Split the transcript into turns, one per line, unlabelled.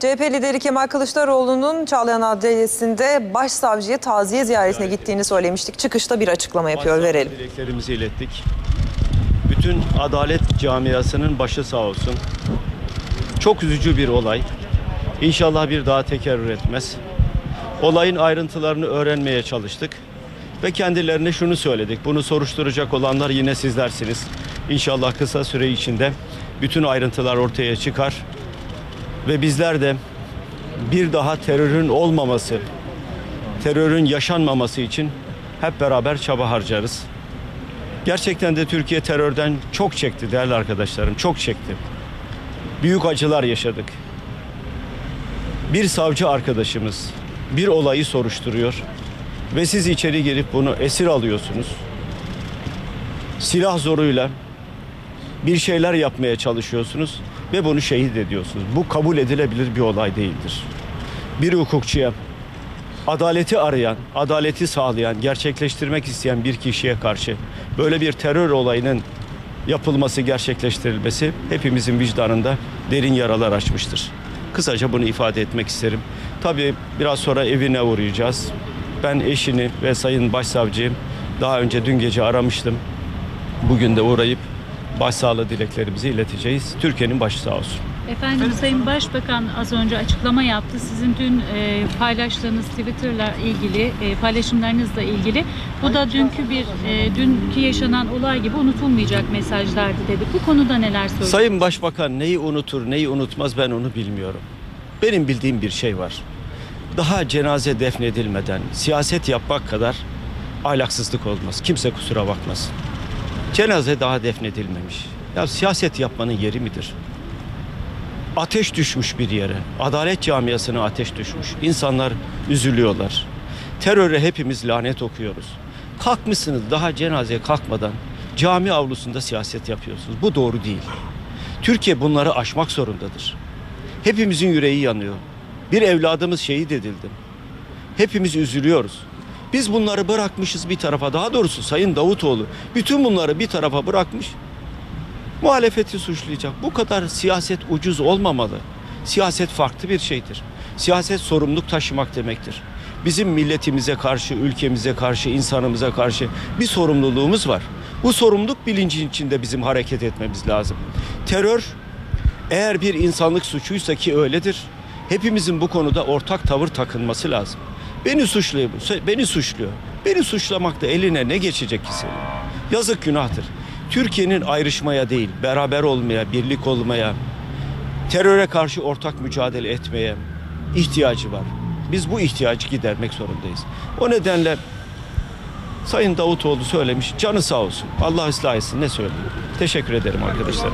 CHP lideri Kemal Kılıçdaroğlu'nun Çağlayan Adliyesi'nde başsavcıya taziye ziyaretine gittiğini söylemiştik. Çıkışta bir açıklama yapıyor verelim.
Dileklerimizi ilettik. Bütün adalet camiasının başı sağ olsun. Çok üzücü bir olay. İnşallah bir daha tekerrür etmez. Olayın ayrıntılarını öğrenmeye çalıştık. Ve kendilerine şunu söyledik. Bunu soruşturacak olanlar yine sizlersiniz. İnşallah kısa süre içinde bütün ayrıntılar ortaya çıkar. Ve bizler de bir daha terörün olmaması, terörün yaşanmaması için hep beraber çaba harcarız. Gerçekten de Türkiye terörden çok çekti değerli arkadaşlarım, çok çekti. Büyük acılar yaşadık. Bir savcı arkadaşımız bir olayı soruşturuyor ve siz içeri girip bunu esir alıyorsunuz. Silah zoruyla bir şeyler yapmaya çalışıyorsunuz ve bunu şehit ediyorsunuz. Bu kabul edilebilir bir olay değildir. Bir hukukçuya adaleti arayan, adaleti sağlayan, gerçekleştirmek isteyen bir kişiye karşı böyle bir terör olayının yapılması, gerçekleştirilmesi hepimizin vicdanında derin yaralar açmıştır. Kısaca bunu ifade etmek isterim. Tabii biraz sonra evine uğrayacağız. Ben eşini ve sayın başsavcıyı daha önce dün gece aramıştım. Bugün de uğrayıp başsağlığı dileklerimizi ileteceğiz. Türkiye'nin başı sağ olsun.
Efendim Sayın Başbakan az önce açıklama yaptı. Sizin dün e, paylaştığınız Twitter'la ilgili e, paylaşımlarınızla ilgili. Bu da dünkü bir e, dünkü yaşanan olay gibi unutulmayacak mesajlardı dedi. Bu konuda neler söylüyorsunuz?
Sayın Başbakan neyi unutur, neyi unutmaz ben onu bilmiyorum. Benim bildiğim bir şey var. Daha cenaze defnedilmeden siyaset yapmak kadar ahlaksızlık olmaz. Kimse kusura bakmasın. Cenaze daha defnedilmemiş. Ya siyaset yapmanın yeri midir? Ateş düşmüş bir yere. Adalet camiasına ateş düşmüş. İnsanlar üzülüyorlar. Teröre hepimiz lanet okuyoruz. Kalkmışsınız daha cenaze kalkmadan cami avlusunda siyaset yapıyorsunuz. Bu doğru değil. Türkiye bunları aşmak zorundadır. Hepimizin yüreği yanıyor. Bir evladımız şehit edildi. Hepimiz üzülüyoruz. Biz bunları bırakmışız bir tarafa. Daha doğrusu Sayın Davutoğlu bütün bunları bir tarafa bırakmış. Muhalefeti suçlayacak. Bu kadar siyaset ucuz olmamalı. Siyaset farklı bir şeydir. Siyaset sorumluluk taşımak demektir. Bizim milletimize karşı, ülkemize karşı, insanımıza karşı bir sorumluluğumuz var. Bu sorumluluk bilincin içinde bizim hareket etmemiz lazım. Terör eğer bir insanlık suçuysa ki öyledir. Hepimizin bu konuda ortak tavır takınması lazım. Beni suçluyor, beni suçluyor. Beni suçlamakta eline ne geçecek ki senin? Yazık günahtır. Türkiye'nin ayrışmaya değil, beraber olmaya, birlik olmaya, teröre karşı ortak mücadele etmeye ihtiyacı var. Biz bu ihtiyacı gidermek zorundayız. O nedenle Sayın Davutoğlu söylemiş, canı sağ olsun. Allah ıslah etsin ne söyleyeyim. Teşekkür ederim arkadaşlar.